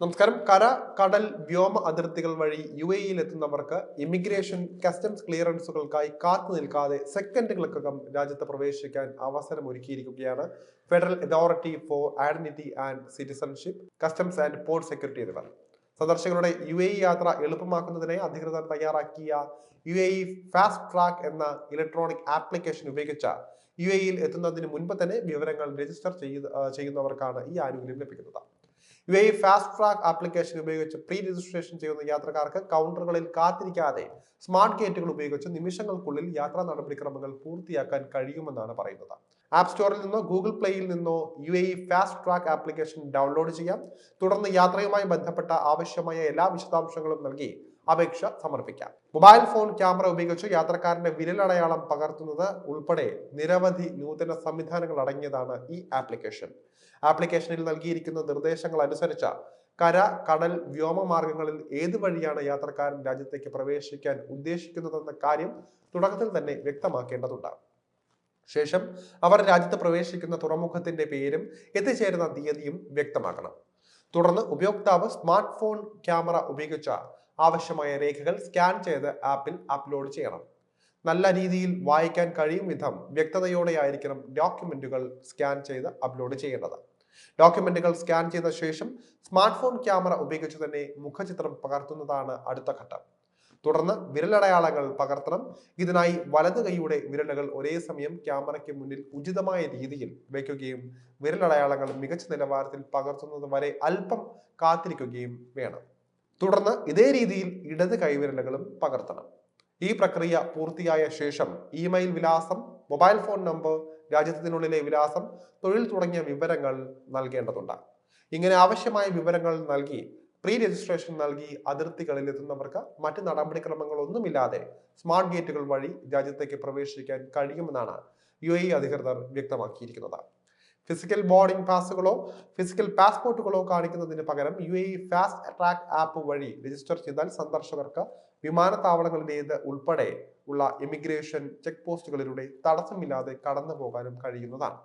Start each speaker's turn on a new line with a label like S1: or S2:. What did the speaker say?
S1: നമസ്കാരം. കര കടൽ വ്യോമ അതിർത്തികൾ വഴി യു എയിൽ എത്തുന്നവർക്ക് ഇമിഗ്രേഷൻ കസ്റ്റംസ് ക്ലിയറൻസുകൾക്കായി കാത്തു നിൽക്കാതെ സെക്കൻഡുകൾക്കകം രാജ്യത്ത് പ്രവേശിക്കാൻ അവസരം ഒരുക്കിയിരിക്കുകയാണ് Federal Authority for Identity and Citizenship Customs and Port Security എന്നിവർ. സന്ദർശകരുടെ യു എ യാത്ര എളുപ്പമാക്കുന്നതിനായി അധികൃതർ തയ്യാറാക്കിയ യു എ ഫാസ്റ്റ് ട്രാക്ക് എന്ന ഇലക്ട്രോണിക് ആപ്ലിക്കേഷൻ ഉപയോഗിച്ച യു എയിൽ എത്തുന്നതിന് മുൻപ് തന്നെ വിവരങ്ങൾ രജിസ്റ്റർ ചെയ്യുന്നവർക്കാണ് ഈ ആനുകൂല്യം ലഭിക്കുന്നത്. U A fast track application ഉപയോഗിച്ച് പ്രീ രജിസ്ട്രേഷൻ ചെയ്യുന്ന യാത്രക്കാർക്ക് കൗണ്ടറുകളിൽ കാത്തിരിക്കാതെ സ്മാർട്ട് ഗേറ്റുകൾ ഉപയോഗിച്ച് നിമിഷങ്ങൾക്കുള്ളിൽ യാത്രാ നടപടിക്രമങ്ങൾ പൂർത്തിയാക്കാൻ കഴിയുമെന്നാണ് പറയുന്നത്. ആപ്പ് സ്റ്റോറിൽ നിന്നോ ഗൂഗിൾ പ്ലേയിൽ നിന്നോ U A fast track application download ചെയ്യാം. തുടർന്ന് യാത്രയുമായി ബന്ധപ്പെട്ട ആവശ്യമായ എല്ലാ വിശദാംശങ്ങളും നൽകി അപേക്ഷ സമർപ്പിക്കാം. മൊബൈൽ ഫോൺ ക്യാമറ ഉപയോഗിച്ച് യാത്രക്കാരന്റെ വിരലടയാളം പകർത്തുന്നത് ഉൾപ്പെടെ നിരവധി നൂതന സംവിധാനങ്ങൾ അടങ്ങിയതാണ് ഈ ആപ്ലിക്കേഷൻ. ആപ്ലിക്കേഷനിൽ നൽകിയിരിക്കുന്ന നിർദ്ദേശങ്ങൾ അനുസരിച്ച കര കടൽ വ്യോമ മാർഗങ്ങളിൽ ഏത് വഴിയാണ് യാത്രക്കാരൻ രാജ്യത്തേക്ക് പ്രവേശിക്കാൻ ഉദ്ദേശിക്കുന്നതെന്ന കാര്യം തുടക്കത്തിൽ തന്നെ വ്യക്തമാക്കേണ്ടതുണ്ട്. ശേഷം അവർ രാജ്യത്ത് പ്രവേശിക്കുന്ന തുറമുഖത്തിന്റെ പേരും എത്തിച്ചേരുന്ന തീയതിയും വ്യക്തമാക്കണം. തുടർന്ന് ഉപയോക്താവ് സ്മാർട്ട് ഫോൺ ക്യാമറ ഉപയോഗിച്ച ആവശ്യമായ രേഖകൾ സ്കാൻ ചെയ്ത് ആപ്പിൽ അപ്ലോഡ് ചെയ്യണം. നല്ല രീതിയിൽ വായിക്കാൻ കഴിയും വിധം വ്യക്തതയോടെയായിരിക്കണം ഡോക്യുമെന്റുകൾ സ്കാൻ ചെയ്ത് അപ്ലോഡ് ചെയ്യേണ്ടത്. ഡോക്യുമെന്റുകൾ സ്കാൻ ചെയ്ത ശേഷം സ്മാർട്ട് ഫോൺ ക്യാമറ ഉപയോഗിച്ച് തന്നെ മുഖചിത്രം പകർത്തുന്നതാണ് അടുത്ത ഘട്ടം. തുടർന്ന് വിരലടയാളങ്ങൾ പകർത്തണം. ഇതിനായി വലത് കൈയുടെ വിരലുകൾ ഒരേ സമയം ക്യാമറയ്ക്ക് മുന്നിൽ ഉചിതമായ രീതിയിൽ വയ്ക്കുകയും വിരലടയാളങ്ങൾ മികച്ച നിലവാരത്തിൽ പകർത്തുന്നത് വരെ അല്പം കാത്തിരിക്കുകയും വേണം. തുടർന്ന് ഇതേ രീതിയിൽ ഇടത് കൈവിരലുകളും പകർത്തണം. ഈ പ്രക്രിയ പൂർത്തിയായ ശേഷം ഇമെയിൽ വിലാസം മൊബൈൽ ഫോൺ നമ്പർ രാജ്യത്തിനുള്ളിലെ വിലാസം തൊഴിൽ തുടങ്ങിയ വിവരങ്ങൾ നൽകേണ്ടതുണ്ട്. ഇങ്ങനെ ആവശ്യമായ വിവരങ്ങൾ നൽകി പ്രീ രജിസ്ട്രേഷൻ നൽകി അതിർത്തികളിൽ എത്തുന്നവർക്ക് മറ്റ് നടപടിക്രമങ്ങളൊന്നുമില്ലാതെ സ്മാർട്ട് ഗേറ്റുകൾ വഴി രാജ്യത്തേക്ക് പ്രവേശിക്കാൻ കഴിയുമെന്നാണ് യു അധികൃതർ വ്യക്തമാക്കിയിരിക്കുന്നത്. ഫിസിക്കൽ ബോർഡിംഗ് പാസുകളോ ഫിസിക്കൽ പാസ്പോർട്ടുകളോ കാണിക്കുന്നതിന് പകരം U A fast track app വഴി രജിസ്റ്റർ ചെയ്താൽ സന്ദർശകർക്ക് വിമാനത്താവളങ്ങളിലേത് ഉൾപ്പെടെ ഉള്ള ഇമിഗ്രേഷൻ ചെക്ക് പോസ്റ്റുകളിലൂടെ തടസ്സമില്ലാതെ കടന്നു പോകാനും കഴിയുന്നതാണ്.